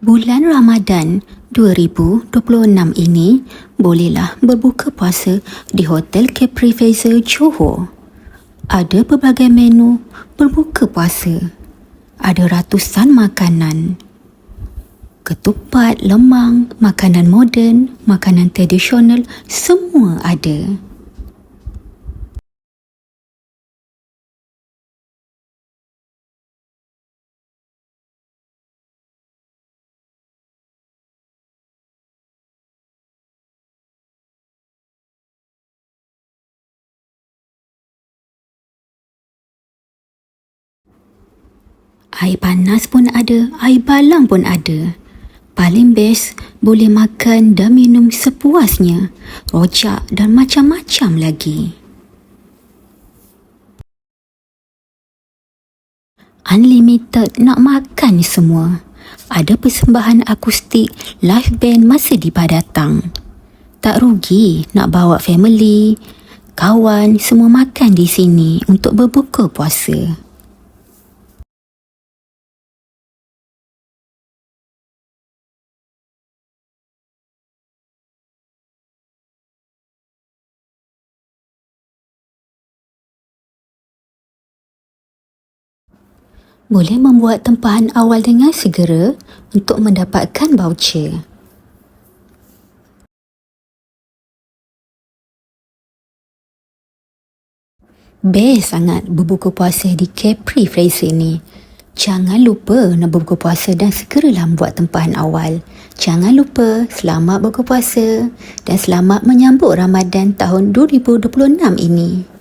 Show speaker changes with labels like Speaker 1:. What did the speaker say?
Speaker 1: Bulan Ramadan 2026 ini bolehlah berbuka puasa di Hotel Capri Fraser Johor. Ada pelbagai menu berbuka puasa. Ada ratusan makanan. Ketupat, lemang, makanan moden, makanan tradisional, semua ada. Air panas pun ada, air balang pun ada. Paling best boleh makan dan minum sepuasnya. Rojak dan macam-macam lagi. Unlimited nak makan semua. Ada persembahan akustik live band masa di Padatang. Tak rugi nak bawa family, kawan semua makan di sini untuk berbuka puasa. Boleh membuat tempahan awal dengan segera untuk mendapatkan voucher. Best sangat berbuka puasa di Capri Fraser ni. Jangan lupa nak berbuka puasa dan segeralah buat tempahan awal. Jangan lupa selamat berbuka puasa dan selamat menyambut Ramadan tahun 2026 ini.